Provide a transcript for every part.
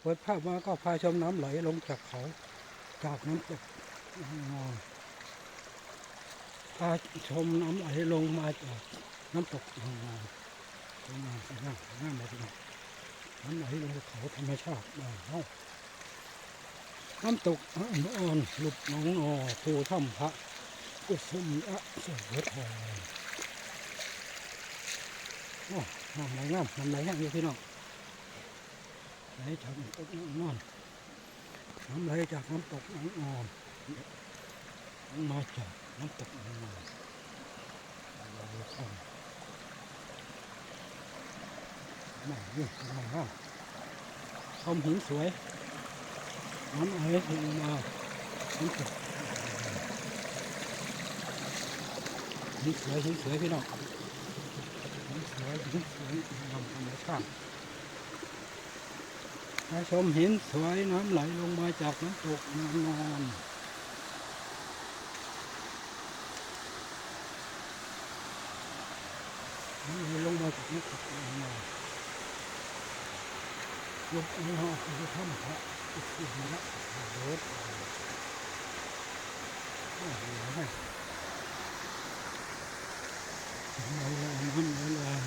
เปิดภาพมาก็พาชมน้ำไหลลงจากเขา จากน้ำตกพาชมน้ำไหลลงมาจากน้ำตกนอนลงาข้างล่างข้างล่างมาที่นี่น้ำไหลลงจากเขาธรรมชาติบ้านเฮาน้ำตกอ่อนหลุดหนองนอภูถ้ำพระกุสุมอะเสวยทองน้ำไหลงามน้ำไหลงามอยู่พี่น้อง ไหลจากน้ำตกน้ำนอนน้ำไหลจากน้ำตกน้ำนอนมาจากน้ำตกน้ำนอนเราดูข้างน่านี่น่าห้ามชมหินสวยน้ำไหลลงมาน้ำตกหินสวยหินสวยพี่น้องหินสวยหินสวยงามธรรมชาติ มาชมหินสวยน้ำไหลลงมาจากน้ำตกนอนนอนน้ำไหลลงมาจากน้ำตกนอนนอนลงอันหอคือถ้ำพระอุทิศนะโรดโอ้โหน้ำไหลลงน้ำไหลลง พ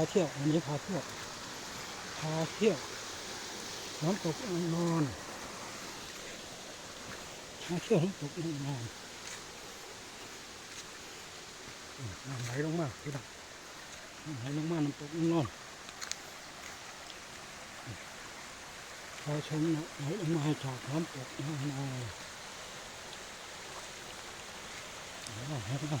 าเที่ยววันนี้พาเที่ยวพาเที่ยวน้ำตกอ่างนอนพาเที่ยวน้ำตกอ่างนอนน้ำไหลลงมาพี่น้องน้ำไหลลงมาน้ำตกอ่างนอนพาชมน้ำไหลลงมาจากน้ำตกอ่างนอนเดี๋ยว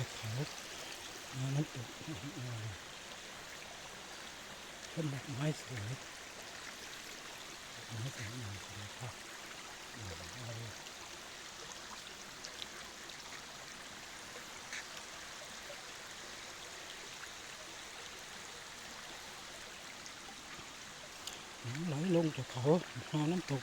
มาจาน้ำตกน้ำนอนงามมาเป็นงามเลยไหลลงจากเขามาน้ำตก